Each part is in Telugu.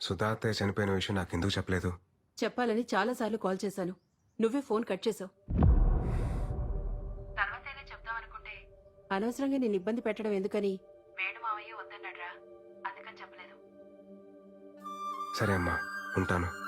సుధా అత్తయ్య చనిపోయిన విషయం నాకు ఎందుకు చెప్పలేదు? చెప్పాలని చాలాసార్లు కాల్ చేశాను. నువ్వే ఫోన్ కట్ చేసావు. తర్వాతైనా చెప్దాం అనుకుంటే అనవసరంగా నేను ఇబ్బంది పెట్టడం ఎందుకని? వేణు మావయ్య వద్దన్నాడ్రా. అందుకని చెప్పలేదు. సరే అమ్మా ఉంటాను.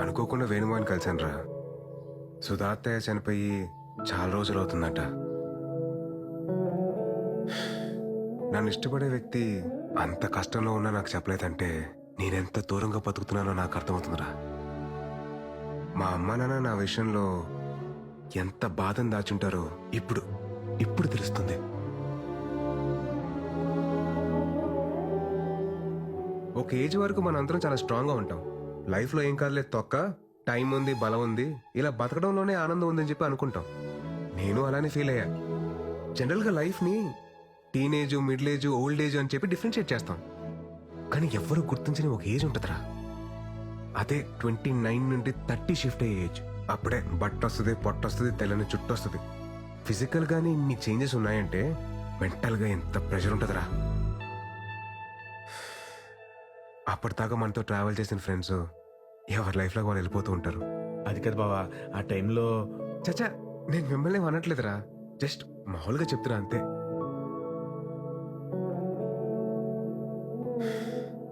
అనుకోకుండా వేణుమాని కలిశాను రా సుధాత్తయ్య చనిపోయి చాలా రోజులు అవుతుందట. నన్ను ఇష్టపడే వ్యక్తి అంత కష్టంలో ఉన్నా నాకు చెప్పలేదంటే నేనెంత దూరంగా బతుకుతున్నానో నాకు అర్థమవుతుందిరా. మా అమ్మ నాన్న నా విషయంలో ఎంత బాధను దాచుంటారో ఇప్పుడు ఇప్పుడు తెలుస్తుంది. ఒక ఏజ్ వరకు మనందరం చాలా స్ట్రాంగ్గా ఉంటాం. లైఫ్లో ఏం కాదులే తొక్క టైం ఉంది బలం ఉంది ఇలా బతకడంలోనే ఆనందం ఉందని చెప్పి అనుకుంటాం. నేను అలానే ఫీల్ అయ్యా. జనరల్గా లైఫ్ని teenage middle age old age అని చెప్పి డిఫరెన్షియేట్ చేస్తాం. కానీ ఎవ్వరూ గుర్తించని ఒక ఏజ్ ఉంటుందిరా. అదే ట్వంటీ నైన్ నుండి థర్టీ షిఫ్ట్ అయ్యే ఏజ్. అప్పుడే బట్ట వస్తుంది పొట్ట వస్తుంది తెల్లని చుట్టూ వస్తుంది. ఫిజికల్ గానీ ఇన్ని చేంజెస్ ఉన్నాయంటే మెంటల్గా ఎంత ప్రెషర్ ఉంటుందిరా. అప్పటిదాకా మనతో ట్రావెల్ చేసిన ఫ్రెండ్స్ ఎవరి లైఫ్లో వాళ్ళు వెళ్ళిపోతూ ఉంటారు. అది కదా బావా ఆ టైంలో చచ్చా నేను మిమ్మల్ని అనట్లేదురా జస్ట్ మామూలుగా చెప్తున్నా అంతే.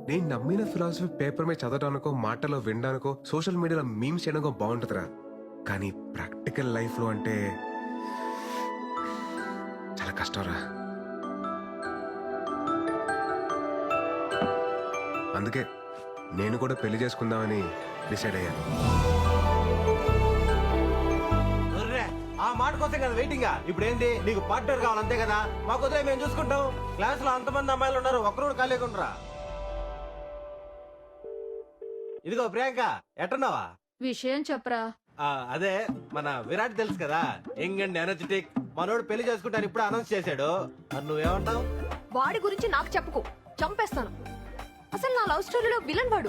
నేను నమ్మిన ఫిలాసఫీ పేపర్ మీద చదవడానికో మాటలో వినడానికో సోషల్ మీడియాలో మీమ్స్ చేయడానికో బాగుంటుందిరా. కానీ ప్రాక్టికల్ లైఫ్లో అంటే చాలా కష్టంరా. అందుకే నేను కూడా పెళ్ళి చేసుకుందామని డిసైడ్ అయ్యాను. ఆ మాట కోసం కదా వెయిటింగ్? ఇప్పుడు ఏంటి నీకు పార్ట్నర్ కావాలి అంతే కదా? మాకు వదిలే మేము చూసుకుంటాం. క్లాస్లో అంతమంది అమ్మాయిలు ఉన్నారు ఒక్కరు కూడా ఖాళీగా ఇదిగో ప్రియాంక ఎట్టున్నావా? విషయం చెప్పరా. ఆ, అదే మన విరాట్ తెలుసు కదా యంగ్ అండ్ ఎనర్జెటిక్. మనోడు పెళ్ళి చేసుకుంటాను ఇప్పుడు అనౌన్స్ చేశాడు. మరి నువ్వేమంటావు? వాడి గురించి నాకు చెప్పుకో చంపేస్తాను. అసలు నా లవ్ స్టోరీలో విలన్ వాడు.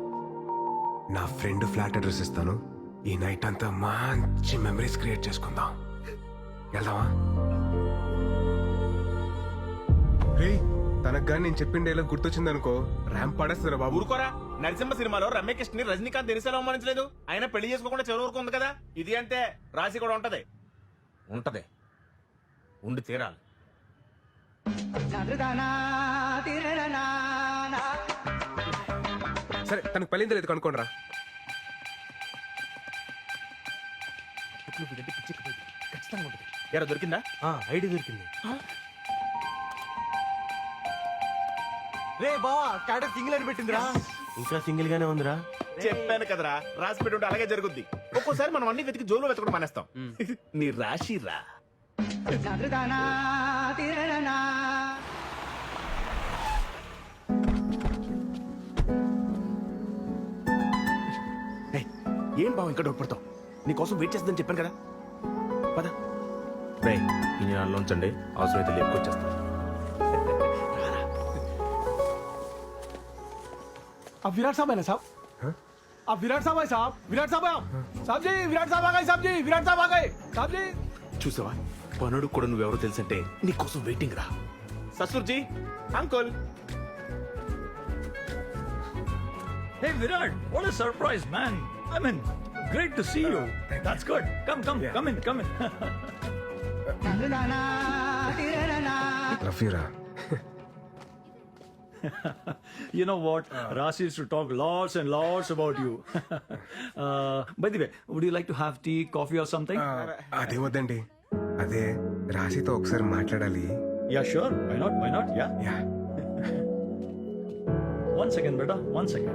నా ఫ్రెండ్ ఫ్లాట్ అడ్రస్ ఇస్తాను. ఈ నైట్ అంతా మంచి మెమరీస్ క్రియేట్ చేసుకుందాం. వెళ్దామా? రే తనకు కానీ నేను చెప్పిన డైలాగ్ గుర్తొచ్చింది అనుకో ర్యాంప్ పడేస్తారా బాబు. ఊరుకోరా నరసింహ సినిమాలో రమ్యకృష్ణ ని రజనీకాంత్ దినిసేలా అవమానించలేదు? ఆయన పెళ్ళి చేసుకోకుండా చివరి వరకు ఉంది కదా? ఇది అంతే రాసి కూడా ఉంటది. ఉంటది. ఉండి తీరాలి. సరే తనకు పెళ్ళింది లేదు కనుక్కోండి రా ఎరా దొరికిందా? ఐడి దొరికింది. రే బావా స్టాటస్ సింగిల్ అని పెట్టిందిరా. ఇంకా సింగిల్ గానే ఉందిరా. చెప్పాను కదరా రాసి పెట్టి ఉంటే అలాగే జరుగుద్ది. ఒక్కోసారి మనం అన్ని వెతికి జోలో వెతకడం మానేస్తాం. నీ రాశి ఏం బావ ఇంకా డౌట్ పడతావు నీకోసం వెయిట్ చేస్తుందని చెప్పాను కదా పద రే ఈ నాలో ఉంచండి అవసరమైతే లేపుకొచ్చేస్తాను अब विराट साहब है ना साहब अब विराट साहब है साहब विराट साहब है आप साहब जी विराट साहब आ गए साहब जी विराट साहब आ गए साहब जी చూసావా పనుడు కూడా నువ్వెవరో తెలుసంటే నీకోసం వెయిటింగ్ రా ససుర్జీ uncle Hey Virat, what a surprise, man! I mean, great to see you. That's good. Come, come, come in, come in. Love రా you know what? Rasi used to talk lots and lots about you. uh, by the way, would you like to have tea, coffee, or something? అదే వద్దండి అదే రాశితో ఒకసారి మాట్లాడాలి yeah, sure. Why not? Why not? Yeah. Yeah One second, beta. One second.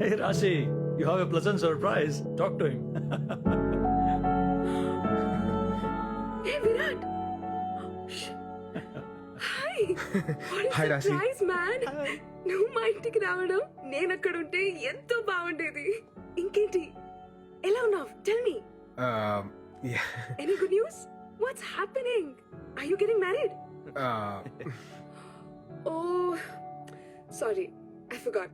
Hey Rasi, You have a pleasant surprise. Talk to him. Hey, Virat. Hi Hi, Rasi. Nice man నువ్వు మా ఇంటికి రావడం నేను అక్కడ ఉంటే ఎంతో బాగుండేది ఇంకేంటి ఎలా ఉన్నావు tell me any good news what's happening are you getting married oh sorry I forgot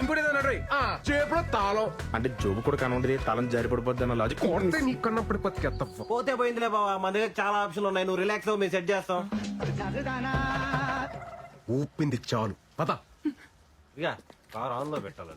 ఇంకోటి తాళం. అంటే జోబు కూడా కనుండదు తాళం జారి పడిపోద్ది అన్న లాజిక్ కొడితే నీ కన్నప్పుడు బతికేత్తప్ప పోతే పోయిందిలే బావా మన దగ్గర చాలా ఆప్షన్లు ఉన్నాయి. నువ్వు రిలాక్స్ అవ్వు మేము సెట్ చేస్తాం. ఊపింది చాలు. పద. ఇక కార్ ఆన్లో పెట్టాలి